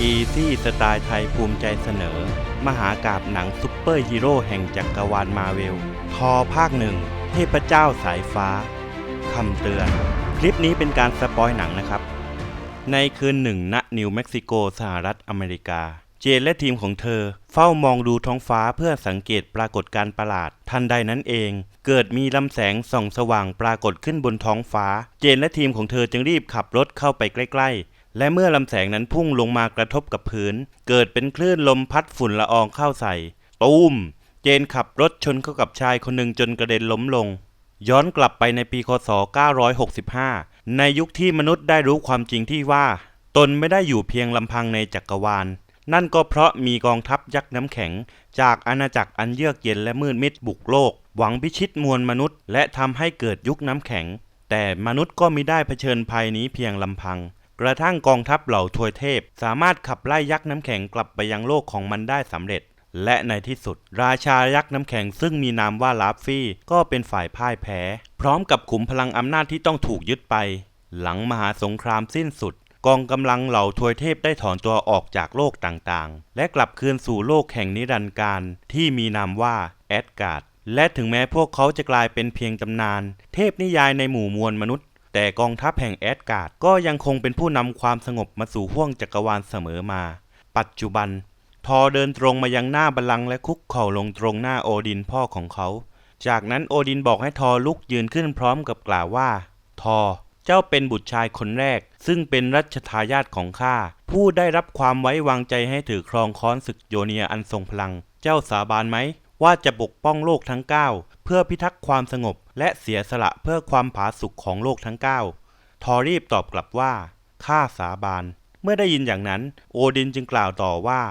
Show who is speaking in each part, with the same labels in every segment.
Speaker 1: อีซี่สไตล์ไทยภูมิใจเสนอ มหากาบหนังซุปเปอร์ฮีโร่แห่งจักรวาลมาเวล ทอภาคหนึ่ง เทพเจ้าสายฟ้า คำเตือน คลิปนี้เป็นการสปอยหนังนะครับ ในคืนหนึ่งณนิวเม็กซิโกสหรัฐอเมริกา เจนและทีมของเธอ เฝ้ามองดูท้องฟ้าเพื่อสังเกตปรากฏการประหลาด ทันใดนั้นเอง เกิดมีลำแสงส่องสว่างปรากฏขึ้นบนท้องฟ้า เจนและทีมของเธอจึงรีบขับรถเข้าไปใกล้ๆ และเมื่อลำแสงนั้นพุ่งลงมากระทบกับพื้น เกิดเป็นคลื่นลมพัดฝุ่นละอองเข้าใส่ ตูม เจนขับรถชนเข้ากับชายคนหนึ่งจนกระเด็นล้มลง ย้อนกลับไปในปีคศ 965 ในยุคที่มนุษย์ได้รู้ความจริงที่ว่า ตนไม่ได้อยู่เพียงลำพังในจักรวาล นั่นก็เพราะมีกองทัพยักษ์น้ำแข็ง จากอาณาจักรอันเยือกเย็นและมืดมิดบุกโลก หวังพิชิตมวลมนุษย์ และทำให้เกิดยุคน้ำแข็ง แต่มนุษย์ก็มิได้เผชิญภัยนี้เพียงลำพัง กระทั่งกองทัพเหล่าทวยเทพ สามารถขับไล่ยักษ์น้ำแข็งกลับไปยังโลกของมันได้สำเร็จ และในที่สุด ราชายักษ์น้ำแข็งซึ่งมีนามว่าลาฟฟี่ ก็เป็นฝ่ายพ่ายแพ้ พร้อมกับขุมพลังอำนาจที่ต้องถูกยึดไป หลังมหาสงครามสิ้นสุด กองกำลังเหล่าทวยเทพได้ถอนตัวออกจากโลกต่างๆ และกลับคืนสู่โลกแห่งนิรันดร์การที่มีนามว่าแอดการ์ดและถึงแม้พวกเขาจะกลายเป็นเพียงตำนาน เทพนิยายในหมู่มวลมนุษย์ แต่กองทัพแห่งแอดการ์ดก็ยังคงเป็นผู้นำความสงบมาสู่ห้วงจักรวาลเสมอมา ปัจจุบัน ทอเดินตรงมายังหน้าบัลลังก์และคุกเข่าลงตรงหน้าโอดินพ่อของเขา จากนั้นโอดินบอกให้ทอลุกยืนขึ้นพร้อมกับกล่าวว่า ทอ เจ้าเป็นบุตรชายคนแรก ซึ่งเป็นรัชทายาทของข้าผู้ได้รับความไว้วางใจให้ถือครองค้อนศึกโยเนียอันทรงพลัง เจ้าสาบานไหม ว่าจะปกป้องโลกทั้ง 9 เพื่อพิทักษ์ความสงบ และเสียสละเพื่อความผาสุกของโลกทั้ง 9 ทอรีบตอบกลับว่าข้าสาบาน เมื่อได้ยินอย่างนั้น โอดินจึงกล่าวต่อว่า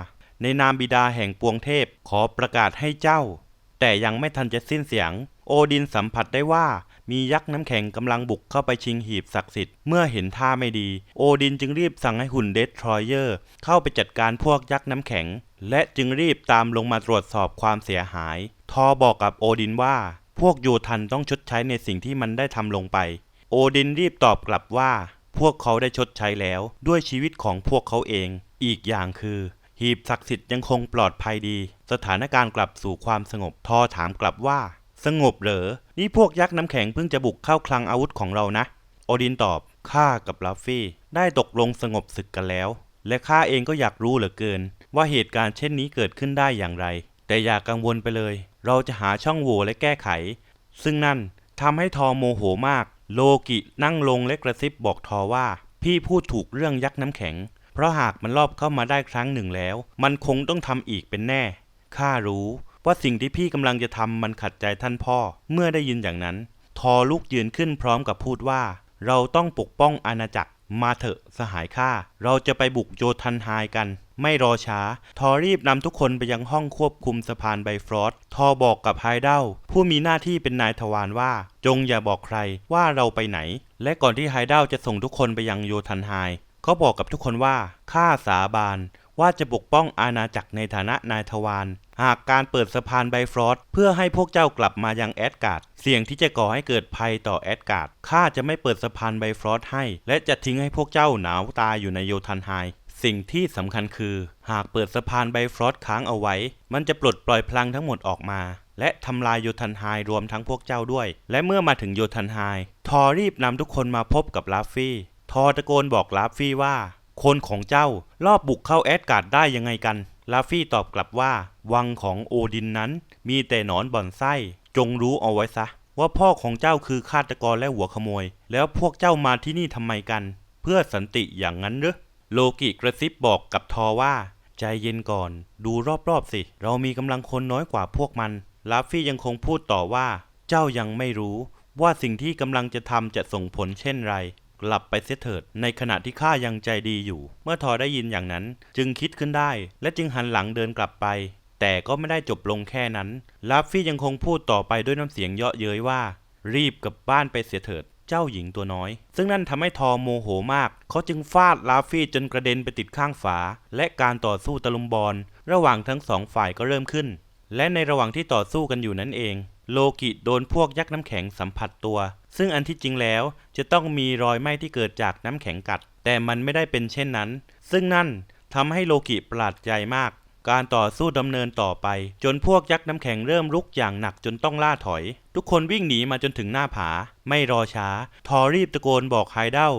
Speaker 1: ในนามบิดาแห่งปวงเทพขอประกาศให้เจ้า แต่ยังไม่ทันจะสิ้นเสียง โอดินสัมผัสได้ว่า มียักษ์น้ำแข็งกำลังบุกเข้าไปชิงหีบศักดิ์สิทธิ์เมื่อเห็นท่าไม่ดี โอดินจึงรีบสั่งให้หุ่นเดสทรอยเยอร์เข้าไปจัดการพวกยักษ์น้ำแข็ง และจึงรีบตามลงมาตรวจสอบความเสียหาย ทอบอกกับโอดินว่า พวกโยทันต้องชดใช้ในสิ่งที่มันได้ทำลงไป โอดินรีบตอบกลับว่า พวกเขาได้ชดใช้แล้วด้วยชีวิตของพวกเขาเอง อีกอย่างคือหีบศักดิ์สิทธิ์ยังคงปลอดภัยดี สถานการณ์กลับสู่ความสงบทอถามกลับว่า สงบเหรอ นี่พวกยักษ์น้ำแข็งเพิ่งจะบุกเข้าคลังอาวุธของเรานะ โอดินตอบ ข้ากับลัฟฟี่ได้ตกลงสงบศึกกันแล้ว และข้าเองก็อยากรู้เหลือเกิน ว่าเหตุการณ์เช่นนี้เกิดขึ้นได้อย่างไร แต่อย่ากกังวลไปเลย เราจะหาช่องโหว่และแก้ไข ซึ่งนั่นทำให้ทอโมโหมาก โลกินั่งลงและกระซิบบอกทอว่า พี่พูดถูกเรื่องยักษ์น้ำแข็ง เพราะหากมันรอบเข้ามาได้ครั้งหนึ่งแล้ว มันคงต้องทำอีกเป็นแน่ข้ารู้ ว่าสิ่งที่พี่กำลังจะทำมันขัดใจท่านพ่อ เมื่อได้ยินอย่างนั้น ทอลุกยืนขึ้นพร้อมกับพูดว่า เราต้องปกป้องอาณาจักรมาเถอะสหายข้าเราจะไปบุกโยทันไฮกัน ไม่รอช้า ทอรีบนำทุกคนไปยังห้องควบคุมสะพานไบฟรอสทอบอกกับไฮเดลผู้มีหน้าที่เป็นนายทวารว่า จงอย่าบอกใครว่าเราไปไหน และก่อนที่ไฮเดลจะส่งทุกคนไปยังโยทันไฮเขาบอกกับทุกคนว่าข้าสาบานว่าจะปกป้องอาณาจักรในฐานะนายทวาร หากการเปิดสะพานไบฟรอสเพื่อให้พวกเจ้ากลับมายังแอดการ์ดเสี่ยงที่จะก่อให้เกิดภัยต่อแอดการ์ดข้าจะไม่เปิดสะพานไบฟรอสให้ และจะทิ้งให้พวกเจ้าหนาวตายอยู่ในโยทันไฮสิ่งที่สำคัญคือ หากเปิดสะพานไบฟรอสค้างเอาไว้ มันจะปลดปล่อยพลังทั้งหมดออกมา และทำลายโยทันไฮรวมทั้งพวกเจ้าด้วย และเมื่อมาถึงโยทันไฮทอรีบนำทุกคนมาพบกับลาฟฟี่ทอตะโกนบอกลาฟฟี่ว่า คนของเจ้ารอบบุกเข้าแอดการ์ดได้ยังไงกัน ลาฟี่ตอบกลับว่า วังของโอดินนั้น มีแต่หนอนบ่อนไส้ จงรู้เอาไว้ซะ ว่าพ่อของเจ้าคือฆาตกรและหัวขโมย แล้วพวกเจ้ามาที่นี่ทำไมกัน เพื่อสันติอย่างนั้นหรือโลกิกระซิบบอกกับทอว่า ใจเย็นก่อน ดูรอบๆสิ เรามีกำลังคนน้อยกว่าพวกมัน ลาฟี่ยังคงพูดต่อว่า เจ้ายังไม่รู้ว่าสิ่งที่กำลังจะทำจะส่งผลเช่นไร กลับไปเสียเถิด ในขณะที่ข้ายังใจดีอยู่ เมื่อทอได้ยินอย่างนั้น จึงคิดขึ้นได้ และจึงหันหลังเดินกลับไป แต่ก็ไม่ได้จบลงแค่นั้น ลาฟฟี่ยังคงพูดต่อไปด้วยน้ำเสียงเยาะเย้ยว่า รีบกลับบ้านไปเสียเถิดเจ้าหญิงตัวน้อย ซึ่งนั่นทำให้ทอโมโหมาก เขาจึงฟาดลาฟฟี่จนกระเด็นไปติดข้างฝา และการต่อสู้ตะลุมบอลระหว่างทั้งสองฝ่ายก็เริ่มขึ้น และในระหว่างที่ต่อสู้กันอยู่นั่นเอง โลกิโดนพวกยักษ์น้ำแข็งสัมผัสตัว ซึ่งอันที่จริงแล้วจะต้องมีรอยไหม้ที่เกิดจากน้ำแข็งกัด แต่มันไม่ได้เป็นเช่นนั้น ซึ่งนั่นทำให้โลกิประหลาดใจมาก การต่อสู้ดำเนินต่อไป จนพวกยักษ์น้ำแข็งเริ่มลุกอย่างหนักจนต้องล่าถอย ทุกคนวิ่งหนีมาจนถึงหน้าผา ไม่รอช้า ทอรีบตะโกนบอกไฮเดล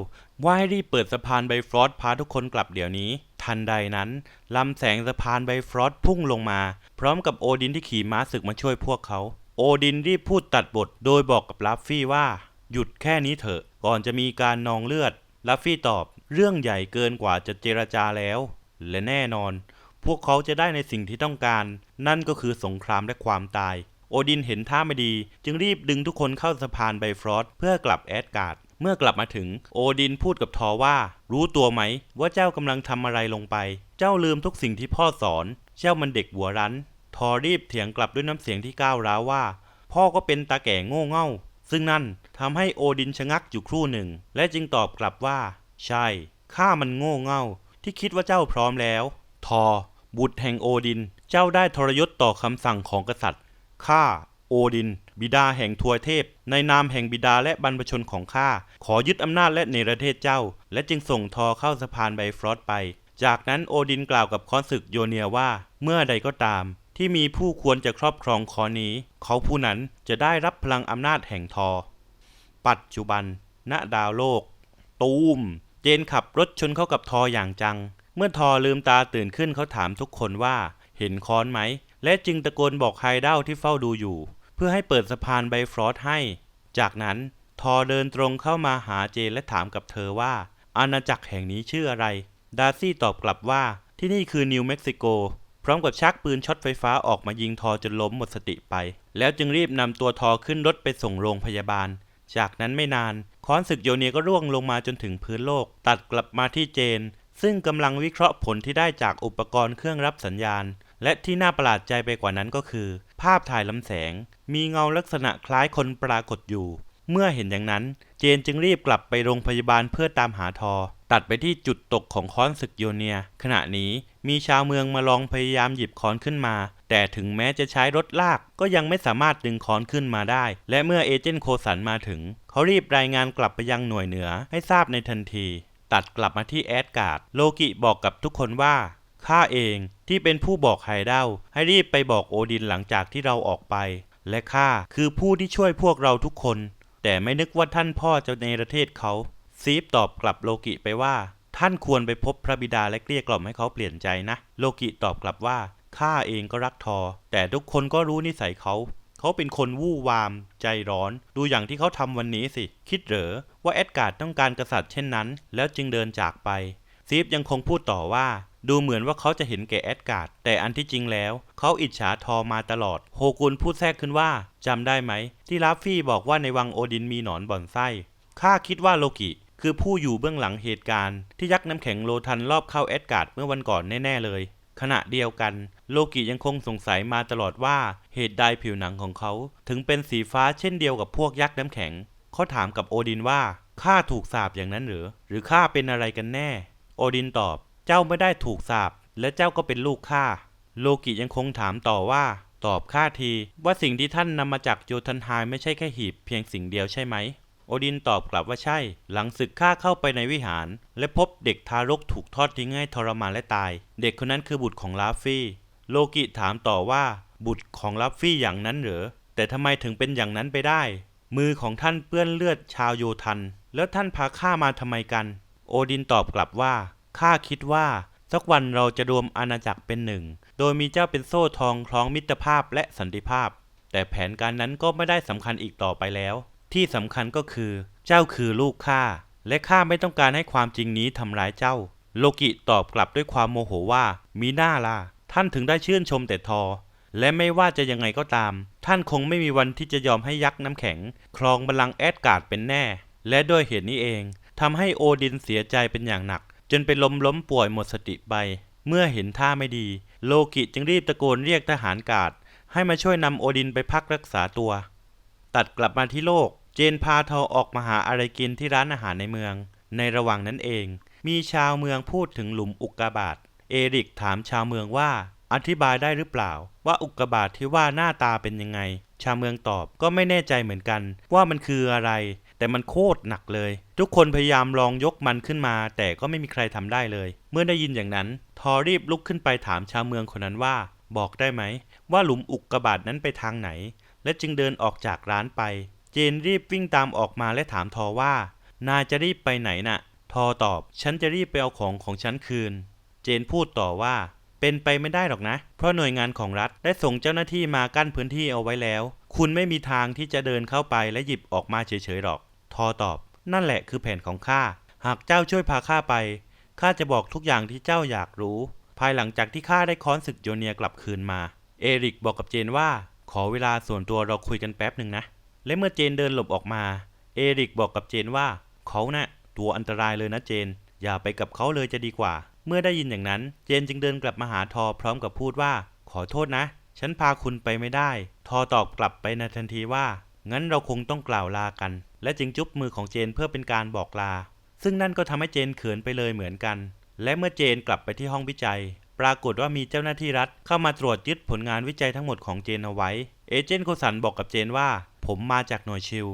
Speaker 1: ว่าให้รีบเปิดสะพานไบฟรอสพาทุกคนกลับเดี๋ยวนี้ ทันใดนั้นลำแสงสะพานไบฟรอสพุ่งลงมา พร้อมกับโอดินที่ขี่ม้าศึกมาช่วยพวกเขา โอดินรีบพูดตัดบทโดยบอกกับลัฟฟี่ว่า หยุดแค่นี้เถอะ ก่อนจะมีการนองเลือด ลัฟฟี่ตอบเรื่องใหญ่เกินกว่าจะเจรจาแล้ว และแน่นอน พวกเขาจะได้ในสิ่งที่ต้องการ นั่นก็คือสงครามและความตาย โอดินเห็นท่าไม่ดี จึงรีบดึงทุกคนเข้าสะพานไบฟรอสเพื่อกลับแอดการ์ดเมื่อกลับมาถึง โอดินพูดกับทอว่า รู้ตัวไหม ว่าเจ้ากำลังทำอะไรลงไป เจ้าลืมทุกสิ่งที่พ่อสอน เจ้ามันเด็กหัวรั้น ทอรีบเถียงกลับด้วยน้ำเสียงที่ก้าวร้าวว่า พ่อก็เป็นตาแก่โง่เง่า ซึ่งนั่นทำให้โอดินชะงักอยู่ครู่หนึ่ง และจึงตอบกลับว่า ใช่ ข้ามันโง่เง่า ที่คิดว่าเจ้าพร้อมแล้ว ทอ บุตรแห่งโอดิน เจ้าได้ทรยศต่อคำสั่งของกษัตริย์ ข้า โอดิน บิดาแห่งทวยเทพ ในนามแห่งบิดาและบรรพชนของข้า ขอยึดอำนาจและเนประเทศเจ้า และจึงส่งทอเข้าสะพานไบฟรอสไป จากนั้นโอดินกล่าวกับคอนศึกโยเนียว่า เมื่อใดก็ตาม ที่มีผู้ควรจะครอบครองคอนี้ เขาผู้นั้นจะได้รับพลังอำนาจแห่งทอ ปัจจุบัน ณดาวโลก ตูม เจนขับรถชนเข้ากับทออย่างจัง เมื่อทอลืมตาตื่นขึ้นเขาถามทุกคนว่าเห็นค้อนไหม และจึงตะโกนบอกไฮเด้าที่เฝ้าดูอยู่ เพื่อให้เปิดสะพานไบฟรอสให้ จากนั้นทอเดินตรงเข้ามาหาเจนและถามกับเธอว่า อาณาจักรแห่งนี้ชื่ออะไร ดาร์ซี่ตอบกลับว่าที่นี่คือนิวเม็กซิโก พร้อมกับชักปืนช็อตไฟฟ้าออกมายิงทอจนล้มหมดสติไป แล้วจึงรีบนำตัวทอขึ้นรถไปส่งโรงพยาบาล จากนั้นไม่นานค้อนศึกโยเนียก็ร่วงลงมาจนถึงพื้นโลก ตัดกลับมาที่เจน ซึ่งกำลังวิเคราะห์ผลที่ได้จากอุปกรณ์เครื่องรับสัญญาณ และที่น่าประหลาดใจไปกว่านั้นก็คือ ภาพถ่ายลำแสง มีเงาลักษณะคล้ายคนปรากฏอยู่ เมื่อเห็นอย่างนั้น เจนจึงรีบกลับไปโรงพยาบาลเพื่อตามหาทอ ตัดไปที่จุดตกของค้อนศึกโยเนีย ขณะนี้มีชาวเมืองมาลองพยายามหยิบค้อนขึ้นมา แต่ถึงแม้จะใช้รถลากก็ยังไม่สามารถดึงค้อนขึ้นมาได้ และเมื่อเอเจนต์โคสันมาถึง เขารีบรายงานกลับไปยังหน่วยเหนือให้ทราบในทันที ตัดกลับมาที่แอดการ์ดโลกิบอกกับทุกคนว่าข้าเองที่เป็นผู้บอกไฮเด้าให้รีบไปบอกโอดินหลังจากที่เราออกไป และข้าคือผู้ที่ช่วยพวกเราทุกคน แต่ไม่นึกว่าท่านพ่อจะในประเทศเขา ซีฟตอบกลับโลกิไปว่า ท่านควรไปพบพระบิดาและเกลี้ยกล่อมให้เขาเปลี่ยนใจนะ โลกิตอบกลับว่าข้าเองก็รักทอ แต่ทุกคนก็รู้นิสัยเขา เขาเป็นคนวู่วาม ใจร้อน ดูอย่างที่เขาทำวันนี้สิ คิดเหรอว่าแอดการ์ดต้องการกษัตริย์เช่นนั้น แล้วจึงเดินจากไป ซีฟยังคงพูดต่อว่าดูเหมือนว่าเขาจะเห็นแก่แอดการ์ดแต่อันที่จริงแล้ว เขาอิจฉาทอมาตลอด โฮกุนพูดแทรกขึ้นว่า จำได้ไหม ที่ลาฟฟี่บอกว่าในวังโอดินมีหนอนบ่อนไส้ข้าคิดว่าโลกิ คือผู้อยู่เบื้องหลังเหตุการณ์ที่ยักษ์น้ำแข็งโลทันรอบเข้าแอดการ์ดเมื่อวันก่อนแน่ๆเลย ขณะเดียวกัน โลกิยังคงสงสัยมาตลอดว่าเหตุใดผิวหนังของเขา ถึงเป็นสีฟ้าเช่นเดียวกับพวกยักษ์น้ำแข็งเขาถามกับโอดินว่าข้าถูกสาปอย่างนั้นหรือ หรือข้าเป็นอะไรกันแน่ โอดินตอบ เจ้าไม่ได้ถูกสาปและเจ้าก็เป็นลูกข้าโลกิยังคงถามต่อว่า ตอบข้าทีว่าสิ่งที่ท่านนำมาจากโยธันไฮไม่ใช่แค่หีบเพียงสิ่งเดียวใช่ไหม โอดินตอบกลับว่าใช่ หลังศึกข้าเข้าไปในวิหาร และพบเด็กทารกถูกทอดทิ้งให้ทรมานและตาย เด็กคนนั้นคือบุตรของลาฟฟี่ โลกิถามต่อว่าบุตรของลาฟฟี่อย่างนั้นเหรอ แต่ทำไมถึงเป็นอย่างนั้นไปได้ มือของท่านเปื้อนเลือดชาวโยธัน แล้วท่านพาข้ามาทำไมกัน โอดินตอบกลับว่าข้าคิดว่าสักวันเราจะรวมอาณาจักรเป็นหนึ่ง โดยมีเจ้าเป็นโซ่ทองคล้องมิตรภาพและสันติภาพ แต่แผนการนั้นก็ไม่ได้สำคัญอีกต่อไปแล้ว ที่สำคัญก็คือ เจ้าคือลูกข้าและข้าไม่ต้องการให้ความจริงนี้ทำร้ายเจ้า โลกิตอบกลับด้วยความโมโหว่ามีหน้าล่ะท่านถึงได้ชื่นชมแต่ทอ และไม่ว่าจะยังไงก็ตาม ท่านคงไม่มีวันที่จะยอมให้ยักษ์น้ำแข็ง ครองบัลลังก์แอดการ์ดเป็นแน่ และด้วยเหตุนี้เองทำให้โอดินเสียใจเป็นอย่างหนัก จนเป็นลมล้มป่วยหมดสติไป เมื่อเห็นท่าไม่ดี โลกิจึงรีบตะโกนเรียกทหารกาดให้มาช่วยนำโอดินไปพักรักษาตัว ตัดกลับมาที่โลก เจนพาทอออกมาหาอะไรกินที่ร้านอาหารในเมือง ในระหว่างนั้นเอง มีชาวเมืองพูดถึงหลุมอุกกาบาต เอริกถามชาวเมืองว่า อธิบายได้หรือเปล่า ว่าอุกกาบาตที่ว่าหน้าตาเป็นยังไง ชาวเมืองตอบก็ไม่แน่ใจเหมือนกัน ว่ามันคืออะไร แต่มันโคตรหนักเลย ทุกคนพยายามลองยกมันขึ้นมา แต่ก็ไม่มีใครทำได้เลย เมื่อได้ยินอย่างนั้น ทอรีบลุกขึ้นไปถามชาวเมืองคนนั้นว่า บอกได้ไหม ว่าหลุมอุกกาบาตนั้นไปทางไหน และจึงเดินออกจากร้านไป เจนรีบวิ่งตามออกมาและถามทอว่า นายจะรีบไปไหนน่ะ ทอตอบ ฉันจะรีบไปเอาของของฉันคืน เจนพูดต่อว่า เป็นไปไม่ได้หรอกนะ เพราะหน่วยงานของรัฐได้ส่งเจ้าหน้าที่มากั้นพื้นที่เอาไว้แล้ว คุณไม่มีทางที่จะเดินเข้าไปและหยิบออกมาเฉยๆหรอก ทอตอบ นั่นแหละคือแผนของข้า หากเจ้าช่วยพาข้าไป ข้าจะบอกทุกอย่างที่เจ้าอยากรู้ ภายหลังจากที่ข้าได้ค้อนศึกโยเนียกลับคืนมา เอริกบอกกับเจนว่า ขอเวลาส่วนตัวเราคุยกันแป๊บหนึ่งนะ และเมื่อเจนเดินหลบออกมา เอริกบอกกับเจนว่า เขาน่ะตัวอันตรายเลยนะเจน อย่าไปกับเขาเลยจะดีกว่า เมื่อได้ยินอย่างนั้น เจนจึงเดินกลับมาหาทอพร้อมกับพูดว่า ขอโทษนะ ฉันพาคุณไปไม่ได้ ทอตอบกลับไปในทันทีว่า งั้นเราคงต้องกล่าวลากัน และจึงจุ๊บมือของเจนเพื่อเป็นการบอกลา ซึ่งนั่นก็ทำให้เจนเขินไปเลยเหมือนกัน และเมื่อเจนกลับไปที่ห้องวิจัย ปรากฏว่ามีเจ้าหน้าที่รัฐเข้ามาตรวจยึดผลงานวิจัยทั้งหมดของเจนเอาไว้ เอเจนต์โคสันบอกกับเจนว่า ผมมาจากหน่วยชิล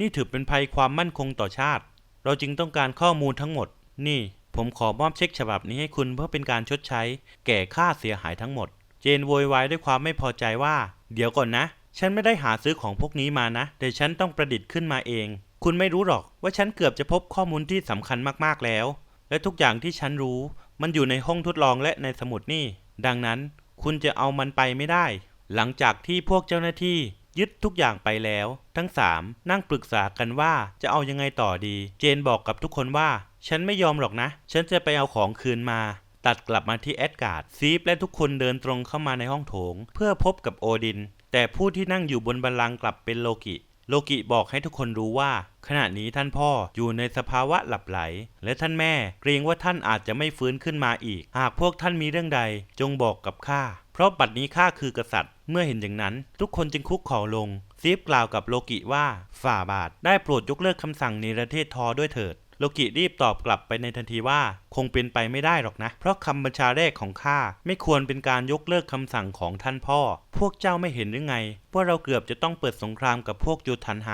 Speaker 1: นี่ถือเป็นภัยความมั่นคงต่อชาติ เราจึงต้องการข้อมูลทั้งหมด นี่ ผมขอมอบเช็คฉบับนี้ให้คุณเพื่อเป็นการชดใช้ แก่ค่าเสียหายทั้งหมด เจนโวยวายด้วยความไม่พอใจว่า เดี๋ยวก่อนนะ ฉันไม่ได้หาซื้อของพวกนี้มานะ แต่ฉันต้องประดิษฐ์ขึ้นมาเอง คุณไม่รู้หรอกว่าฉันเกือบจะพบข้อมูลที่สำคัญมากๆแล้ว และทุกอย่างที่ฉันรู้ มันอยู่ในห้องทดลองและในสมุดนี่ ดังนั้นคุณจะเอามันไปไม่ได้ หลังจากที่พวกเจ้าหน้าที่ ยึดทุกอย่างไปแล้ว ทั้งสามนั่งปรึกษากันว่าจะเอายังไงต่อดี เจนบอกกับทุกคนว่า ฉันไม่ยอมหรอกนะ ฉันจะไปเอาของคืนมา ตัดกลับมาที่แอดการ์ดซีฟและทุกคนเดินตรงเข้ามาในห้องโถง เพื่อพบกับโอดิน แต่ผู้ที่นั่งอยู่บนบัลลังก์กลับเป็นโลกิโลกิบอกให้ทุกคนรู้ว่า ขณะนี้ท่านพ่ออยู่ในสภาวะหลับไหล และท่านแม่เกรงว่าท่านอาจจะไม่ฟื้นขึ้นมาอีก หากพวกท่านมีเรื่องใด จงบอกกับข้า เพราะบัดนี้ข้าคือกษัตริย์ เมื่อเห็นอย่างนั้น ทุกคนจึงคุกเข่าลงซีฟกล่าวกับโลกิว่า ฝ่าบาท ได้โปรดยกเลิกคำสั่งในประเทศทอด้วยเถิด โลกิรีบตอบกลับไปในทันทีว่า คงเป็นไปไม่ได้หรอกนะ เพราะคำบัญชาแรกของข้าไม่ควรเป็นการยกเลิกคำสั่งของท่านพ่อ พวกเจ้าไม่เห็นหรือไงว่าเราเกือบจะต้องเปิดสงครามกับพวกยูทันไฮ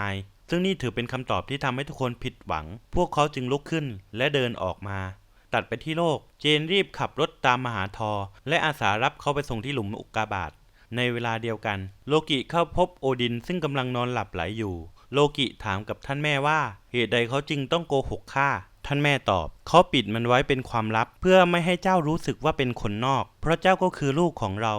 Speaker 1: ซึ่งนี่ถือเป็นคำตอบที่ทำให้ทุกคนผิดหวัง พวกเขาจึงลุกขึ้นและเดินออกมา ตัดไปที่โลก เจนรีบขับรถตามมาหาทอ และอาสารับเขาไปส่งที่หลุมอุกกาบาตในเวลาเดียวกัน โลกิเข้าพบโอดินซึ่งกำลังนอนหลับไหลอยู่ โลกิถามกับท่านแม่ว่า เหตุใดเขาจึงต้องโกหกข้าท่านแม่ตอบ เขาปิดมันไว้เป็นความลับ เพื่อไม่ให้เจ้ารู้สึกว่าเป็นคนนอก เพราะเจ้าก็คือลูกของเรา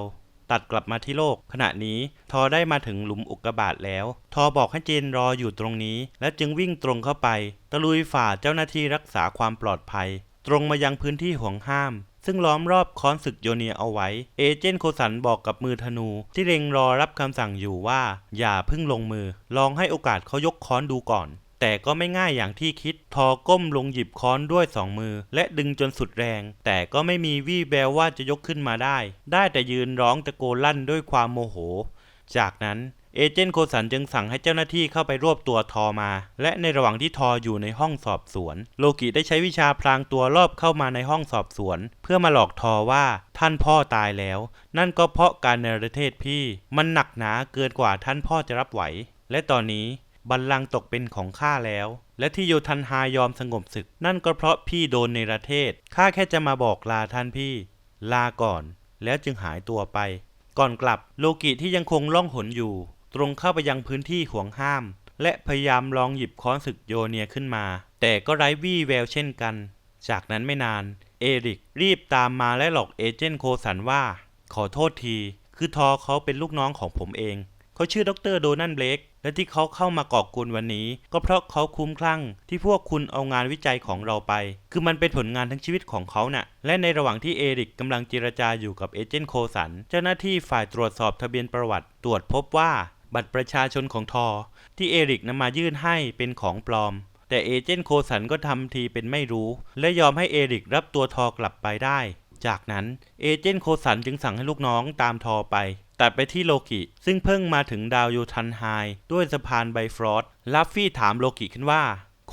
Speaker 1: ตัดกลับมาที่โลก ขณะนี้ทอได้มาถึงหลุมอุกกาบาตแล้ว ทอบอกให้เจนรออยู่ตรงนี้ และจึงวิ่งตรงเข้าไป ตะลุยฝ่าเจ้าหน้าที่รักษาความปลอดภัย ตรงมายังพื้นที่ห่วงห้าม ซึ่งล้อมรอบค้อนศึกโยเนียเอาไว้ เอเจนต์โคสันบอกกับมือธนู ที่เร็งรอรับคำสั่งอยู่ว่า อย่าพิ่งลงมือ ลองให้โอกาสเขายกค้อนดูก่อน แต่ก็ไม่ง่ายอย่างที่คิด ทอก้มลงหยิบค้อนด้วยสองมือ และดึงจนสุดแรง แต่ก็ไม่มีวี่แววว่าจะยกขึ้นมาได้ ได้แต่ยืนร้องตะโกนลั่นด้วยความโมโห จากนั้น เอเจนต์โคสันจึงสั่งให้เจ้าหน้าที่เข้าไปรวบตัวทอมา และในระหว่างที่ทออยู่ในห้องสอบสวน โลกิได้ใช้วิชาพรางตัวรอบเข้ามาในห้องสอบสวน เพื่อมาหลอกทอว่าท่านพ่อตายแล้ว นั่นก็เพราะการในประเทศพี่มันหนักหนาเกินกว่าท่านพ่อจะรับไหว และตอนนี้บัลลังก์ตกเป็นของข้าแล้ว และที่โยทันฮายอมสงบศึก นั่นก็เพราะพี่โดนในประเทศข้าแค่จะมาบอกลาท่านพี่ ลาก่อน แล้วจึงหายตัวไป ก่อนกลับโลกิที่ยังคงล่องหนอยู่ ตรงเข้าไปยังพื้นที่ห่วงห้าม และพยายามลองหยิบค้อนศึกโยเนียขึ้นมา แต่ก็ไร้วี่แววเช่นกัน จากนั้นไม่นาน เอริกรีบตามมาและหลอกเอเจนต์โคสันว่า ขอโทษที คือทอเขาเป็นลูกน้องของผมเอง เขาชื่อดรโดนันเบลกและที่เขาเข้ามาก่อกวนวันนี้ ก็เพราะเขาคุ้มคลั่ง ที่พวกคุณเอางานวิจัยของเราไป คือมันเป็นผลงานทั้งชีวิตของเขาน่ะ และในระหว่างที่เอริกกำลังเจรจาอยู่กับเอเจนต์โคสัน เจ้าหน้าที่ฝ่ายตรวจสอบทะเบียนประวัติ ตรวจพบว่า บัตรประชาชนของทอ ที่เอริกนำมายื่นให้เป็นของปลอม แต่เอเจนต์โคสันก็ทำทีเป็นไม่รู้ และยอมให้เอริกรับตัวทอกลับไปได้ จากนั้นเอเจนต์โคสันจึงสั่งให้ลูกน้องตามทอไปตัดไปที่โลกิ ซึ่งเพิ่งมาถึงดาวยูทันไฮด้วยสะพานไบฟรอสลัฟฟี่ถามโลกิขึ้นว่า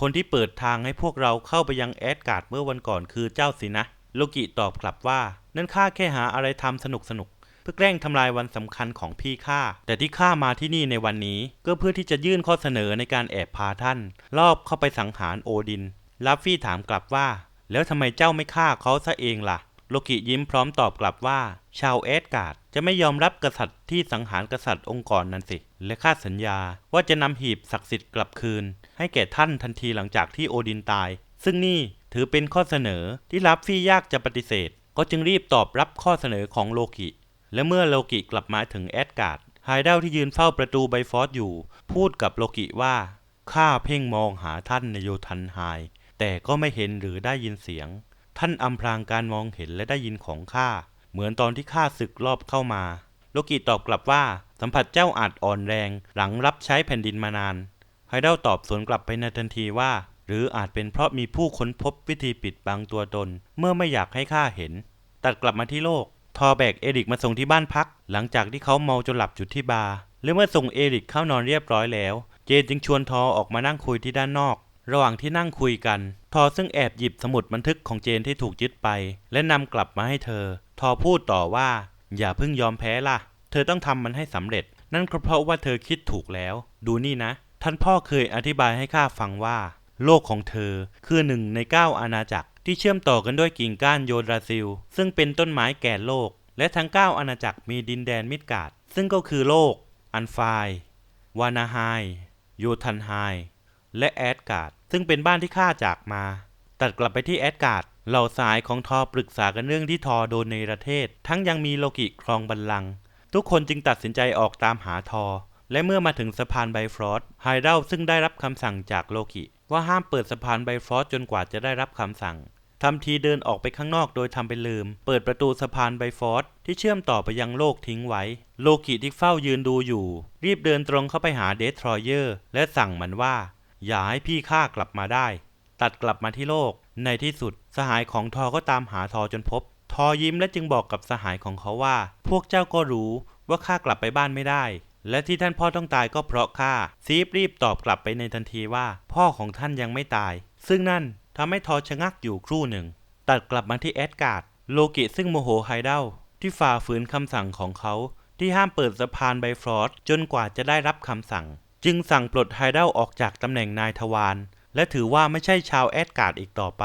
Speaker 1: คนที่เปิดทางให้พวกเราเข้าไปยังแอดการ์ดเมื่อวันก่อนคือเจ้าสินะ โลกิตอบกลับว่า นั่นข้าแค่หาอะไรทำสนุกสนุก พื่อแกล้งทำลายวันสำคัญของพี่ข้าแต่ที่ข้ามาที่นี่ในวันนี้ ก็เพื่อที่จะยื่นข้อเสนอในการแอบพาท่านรอบเข้าไปสังหารโอดินลัฟฟี่ถามกลับว่า แล้วทำไมเจ้าไม่ฆ่าเขาซะเองล่ะ โลกิยิ้มพร้อมตอบกลับว่า ชาวแอดการ์ดจะไม่ยอมรับกษัตริย์ที่สังหารกษัตริย์องค์กรนั้นสิ และข้าสัญญาว่าจะนำหีบศักดิ์สิทธิ์กลับคืน ให้แก่ท่านทันทีหลังจากที่โอดินตาย ซึ่งนี่ถือเป็นข้อเสนอที่ลัฟฟี่ยากจะปฏิเสธ ก็จึงรีบตอบรับข้อเสนอของโลกิ และเมื่อโลกิกลับมาถึงแอดการ์ดไฮเดลที่ยืนเฝ้าประตูไบฟอสอยู่ พูดกับโลกิว่าข้าเพ่งมองหาท่านในโยทันไฮแต่ก็ไม่เห็นหรือได้ยินเสียง ท่านอำพรางการมองเห็นและได้ยินของข้าเหมือนตอนที่ข้าศึกรอบเข้ามา โลกิตอบกลับว่าสัมผัสเจ้าอาจอ่อนแรง หลังรับใช้แผ่นดินมานานไฮเดลตอบสวนกลับไปในทันทีว่า หรืออาจเป็นเพราะมีผู้ค้นพบวิธีปิดบังตัวตน เมื่อไม่อยากให้ข้าเห็น ตัดกลับมาที่โลก ทอแบกเอริกมาส่งที่บ้านพัก หลังจากที่เขาเมาจนหลับอยู่ที่บาร์และเมื่อส่งเอริกเข้านอนเรียบร้อยแล้ว เจนจึงชวนทอออกมานั่งคุยที่ด้านนอก ระหว่างที่นั่งคุยกัน ทอซึ่งแอบหยิบสมุดบันทึกของเจนที่ถูกยึดไป และนำกลับมาให้เธอ ทอพูดต่อว่า อย่าเพิ่งยอมแพ้ล่ะ เธอต้องทำมันให้สำเร็จ นั่นก็เพราะว่าเธอคิดถูกแล้ว ดูนี่นะ ท่านพ่อเคยอธิบายให้ข้าฟังว่า โลกของเธอคือหนึ่งในเก้าอาณาจักร ที่เชื่อมต่อกันด้วยกิ่งก้านโยราซิล ซึ่งเป็นต้นไม้แก่โลก และทั้งเก้าอาณาจักรมีดินแดนมิดการ์ดซึ่งก็คือโลก อันฟล์วานาไฮโยทันไฮและแอดการ์ดซึ่งเป็นบ้านที่ข้าจากมา ตัดกลับไปที่แอดการ์ดเหล่าสายของทอปรึกษากันเรื่องที่ทอโดนในประเทศ ทั้งยังมีโลกิครองบัลลังก์ทุกคนจึงตัดสินใจออกตามหาทอ และเมื่อมาถึงสะพานไบฟรอสไฮเดลซึ่งได้รับคำสั่งจากโลกิ ว่าห้ามเปิดสะพานไบฟรอสจนกว่าจะได้รับคำสั่ง ทำทีเดินออกไปข้างนอกโดยทำเป็นลืม เปิดประตูสะพานไบฟอสที่เชื่อมต่อไปยังโลกทิ้งไว้ โลกิที่เฝ้ายืนดูอยู่ รีบเดินตรงเข้าไปหาเดสทรอยเยอร์ และสั่งมันว่า อย่าให้พี่ข้ากลับมาได้ ตัดกลับมาที่โลก ในที่สุด สหายของทอก็ตามหาทอจนพบ ทอยิ้มและจึงบอกกับสหายของเขาว่า พวกเจ้าก็รู้ว่าข้ากลับไปบ้านไม่ได้ และที่ท่านพ่อต้องตายก็เพราะข้าซีฟรีบตอบกลับไปในทันทีว่า พ่อของท่านยังไม่ตาย ซึ่งนั่น ทำให้ทอชะงักอยู่ครู่หนึ่ง ตัดกลับมาที่แอดการ์ดโลกิซึ่งโมโหไฮเดลที่ฝ่าฝืนคำสั่งของเขา ที่ห้ามเปิดสะพานไบฟรอสจนกว่าจะได้รับคำสั่ง จึงสั่งปลดไฮเดลออกจากตำแหน่งนายทวารและถือว่าไม่ใช่ชาวแอดการ์ดอีกต่อไป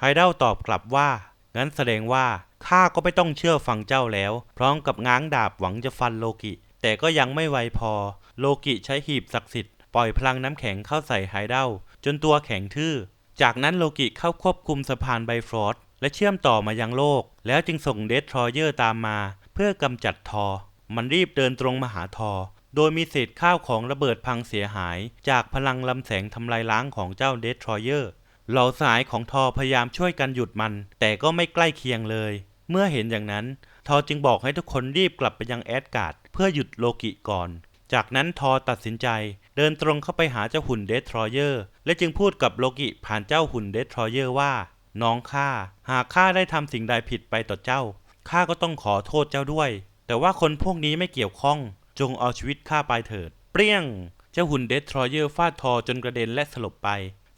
Speaker 1: ไฮเดลตอบกลับว่า งั้นแสดงว่าข้าก็ไม่ต้องเชื่อฟังเจ้าแล้ว พร้อมกับง้างดาบหวังจะฟันโลกิ แต่ก็ยังไม่ไวพอ โลกิใช้หีบศักดิ์สิทธิ์ปล่อยพลังน้ำแข็งเข้าใส่ไฮเดลจนตัวแข็งทื่อ จากนั้นโลกิเข้าควบคุมสะพานไบฟรอสและเชื่อมต่อมายังโลก แล้วจึงส่งเดสทรอยเยอร์ตามมา เพื่อกำจัดทอ มันรีบเดินตรงมาหาทอ โดยมีเศษข้าวของระเบิดพังเสียหาย จากพลังลำแสงทำลายล้างของเจ้าเดสทรอยเยอร์เหล่าสายของทอพยายามช่วยกันหยุดมัน แต่ก็ไม่ใกล้เคียงเลย เมื่อเห็นอย่างนั้น ทอจึงบอกให้ทุกคนรีบกลับไปยังแอดการ์ดเพื่อหยุดโลกิก่อน จากนั้นทอตัดสินใจ เดินตรงเข้าไปหาเจ้าหุ่นเดสทรอยเยอร์และจึงพูดกับโลกิผ่านเจ้าหุ่นเดสทรอยเยอร์ว่า น้องข้าหากข้าได้ทำสิ่งใดผิดไปต่อเจ้าข้าก็ต้องขอโทษเจ้าด้วย แต่ว่าคนพวกนี้ไม่เกี่ยวข้อง จงเอาชีวิตข้าไปเถิด เปรี้ยง เจ้าหุ่นเดสทรอยเยอร์ฟาดทอจนกระเด็นและสลบไป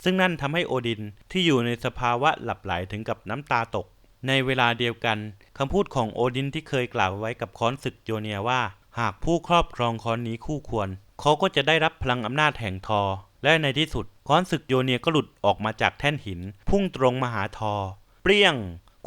Speaker 1: ซึ่งนั่นทำให้โอดินที่อยู่ในสภาวะหลับไหลถึงกับน้ำตาตก ในเวลาเดียวกันคำพูดของโอดินที่เคยกล่าวไว้กับค้อนศึกโยเนียว่า หากผู้ครอบครองค้อนนี้คู่ควร เขาก็จะได้รับพลังอำนาจแห่งทอ และในที่สุดค้อนศึกโยเนียก็หลุดออกมาจากแท่นหิน พุ่งตรงมาหาทอ เปรี้ยง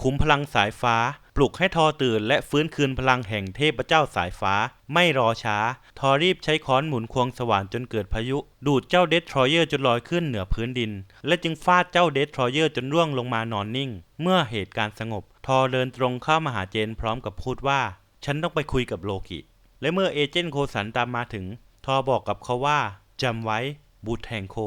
Speaker 1: ขุมพลังสายฟ้า ปลุกให้ทอตื่นและฟื้นคืนพลังแห่งเทพเจ้าสายฟ้า ไม่รอช้า ทอรีบใช้ค้อนหมุนควงสว่านจนเกิดพายุ ดูดเจ้าเดสทรอยเยอร์จนลอยขึ้นเหนือพื้นดิน และจึงฟาดเจ้าเดสทรอยเยอร์จนร่วงลงมานอนนิ่ง เมื่อเหตุการณ์สงบ ทอเดินตรงเข้ามาหาเจนพร้อมกับพูดว่า ฉันต้องไปคุยกับโลกิ และเมื่อเอเจนต์โคสันตามมาถึง ทอบอกกับเขาว่าจำไว้บูทแห่งโค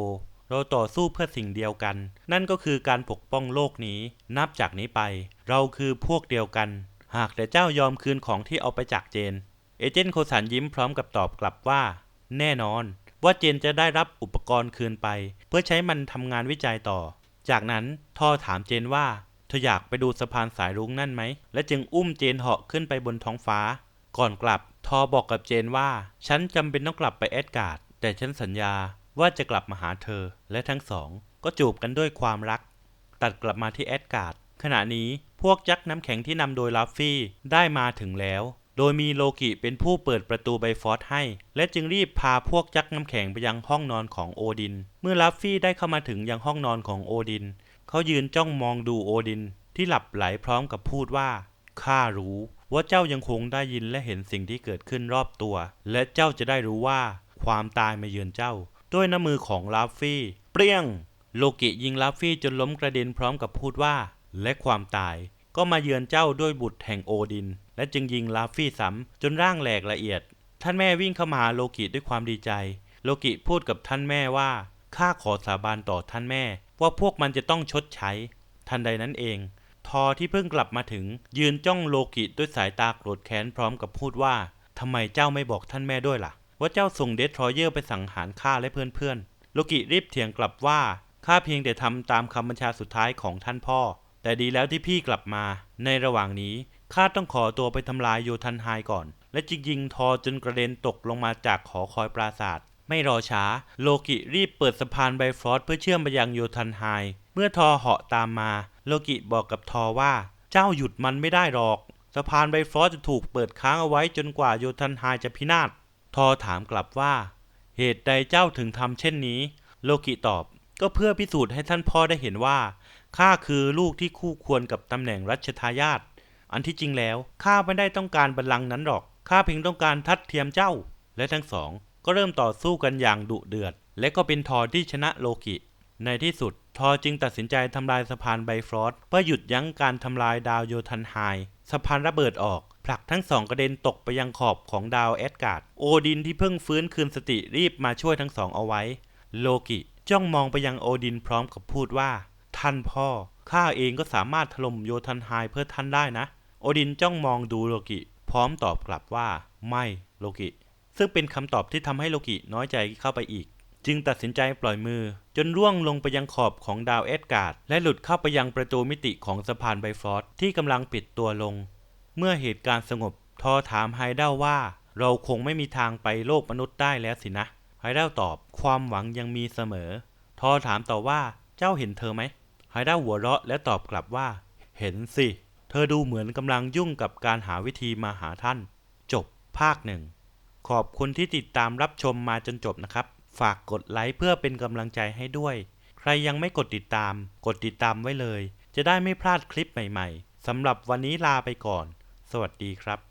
Speaker 1: เราต่อสู้เพื่อสิ่งเดียวกัน นั่นก็คือการปกป้องโลกนี้ นับจากนี้ไป เราคือพวกเดียวกัน หากแต่เจ้ายอมคืนของที่เอาไปจากเจน เอเจนต์โคสันยิ้มพร้อมกับตอบกลับว่า แน่นอน ว่าเจนจะได้รับอุปกรณ์คืนไป เพื่อใช้มันทำงานวิจัยต่อ จากนั้นทอถามเจนว่าเธออยากไปดูสะพานสายรุ้งนั่นไหม และจึงอุ้มเจนเหาะขึ้นไปบนท้องฟ้า ก่อนกลับทอบอกกับเจนว่า ฉันจำเป็นต้องกลับไปแอดการ์ดแต่ฉันสัญญาว่าจะกลับมาหาเธอ และทั้งสองก็จูบกันด้วยความรัก ตัดกลับมาที่แอดการ์ดขณะนี้พวกยักษ์น้ำแข็งที่นำโดยลัฟฟี่ได้มาถึงแล้ว โดยมีโลกิเป็นผู้เปิดประตูไบฟอสให้ และจึงรีบพาพวกยักษ์น้ำแข็งไปยังห้องนอนของโอดิน เมื่อลัฟฟี่ได้เข้ามาถึงยังห้องนอนของโอดิน เขายืนจ้องมองดูโอดินที่หลับไหลพร้อมกับพูดว่าข้ารู้ ว่าเจ้ายังคงได้ยินและเห็นสิ่งที่เกิดขึ้นรอบตัว และเจ้าจะได้รู้ว่าความตายมาเยือนเจ้า ด้วยน้ำมือของลัฟฟี่ เปรี้ยง โลกิยิงลัฟฟี่จนล้มกระเด็นพร้อมกับพูดว่า และความตาย ก็มาเยือนเจ้าด้วยบุตรแห่งโอดิน และจึงยิงลัฟฟี่ซ้ำจนร่างแหลกละเอียด ท่านแม่วิ่งเข้ามาหาโลกิด้วยความดีใจ โลกิพูดกับท่านแม่ว่าข้าขอสาบานต่อท่านแม่ ว่าพวกมันจะต้องชดใช้ ทันใดนั้นเอง ทอที่เพิ่งกลับมาถึง ยืนจ้องโลกิด้วยสายตาโกรธแค้นพร้อมกับพูดว่าทำไมเจ้าไม่บอกท่านแม่ด้วยล่ะ ว่าเจ้าส่งเดสทรอยเยอร์ไปสังหารข้าและเพื่อนๆโลกิรีบเถียงกลับว่าข้าเพียงแต่ทำตามคำบัญชาสุดท้ายของท่านพ่อ แต่ดีแล้วที่พี่กลับมา ในระหว่างนี้ข้าต้องขอตัวไปทำลายโยทันไฮก่อน และจึงยิงทอจนกระเด็นตกลงมาจากหอคอยปราศาสตร์ไม่รอช้า โลกิรีบเปิดสะพานไบฟรอสเพื่อเชื่อมไปยังโยทันไฮ เมื่อทอเหาะตามมา โลกิบอกกับทอว่า เจ้าหยุดมันไม่ได้หรอก สะพานไบฟรอสจะถูกเปิดค้างเอาไว้จนกว่าโยทันไฮจะพินาศ ทอถามกลับว่า เหตุใดเจ้าถึงทำเช่นนี้ โลกิตอบ ก็เพื่อพิสูจน์ให้ท่านพ่อได้เห็นว่า ข้าคือลูกที่คู่ควรกับตำแหน่งรัชทายาท อันที่จริงแล้วข้าไม่ได้ต้องการบัลลังก์นั้นหรอก ข้าเพียงต้องการทัดเทียมเจ้า และทั้งสอง ก็เริ่มต่อสู้กันอย่างดุเดือด และก็เป็นทอที่ชนะโลกิ ในที่สุด ทอจึงตัดสินใจทำลายสะพานไบฟรอสเพื่อหยุดยั้งการทำลายดาวโยทันไฮสะพานระเบิดออกผลักทั้งสองกระเด็นตกไปยังขอบของดาวแอดการ์ดโอดินที่เพิ่งฟื้นคืนสติรีบมาช่วยทั้งสองเอาไว้ โลกิจ้องมองไปยังโอดินพร้อมกับพูดว่า ท่านพ่อข้าเองก็สามารถถล่มโยทันไฮเพื่อท่านได้นะ โอดินจ้องมองดูโลกิ พร้อมตอบกลับว่า ไม่โลกิ ซึ่งเป็นคำตอบที่ทำให้โลกิน้อยใจเข้าไปอีก จึงตัดสินใจปล่อยมือ จนร่วงลงไปยังขอบของดาวแอดการ์ดและหลุดเข้าไปยังประตูมิติของสะพานไบฟรอสที่กำลังปิดตัวลง เมื่อเหตุการณ์สงบ ทอถามไฮเดลว่า เราคงไม่มีทางไปโลกมนุษย์ได้แล้วสินะไฮเดลตอบ ความหวังยังมีเสมอ ทอถามต่อว่าเจ้าเห็นเธอไหมไฮเดลหัวเราะและตอบกลับว่า เห็นสิ เธอดูเหมือนกำลังยุ่งกับการหาวิธีมาหาท่าน จบภาคหนึ่งขอบคุณที่ติดตามรับชมมาจนจบนะครับ ฝากกดไลค์เพื่อเป็นกำลังใจให้ด้วย ใครยังไม่กดติดตาม กดติดตามไว้เลย จะได้ไม่พลาดคลิปใหม่ๆสำหรับวันนี้ลาไปก่อน สวัสดีครับ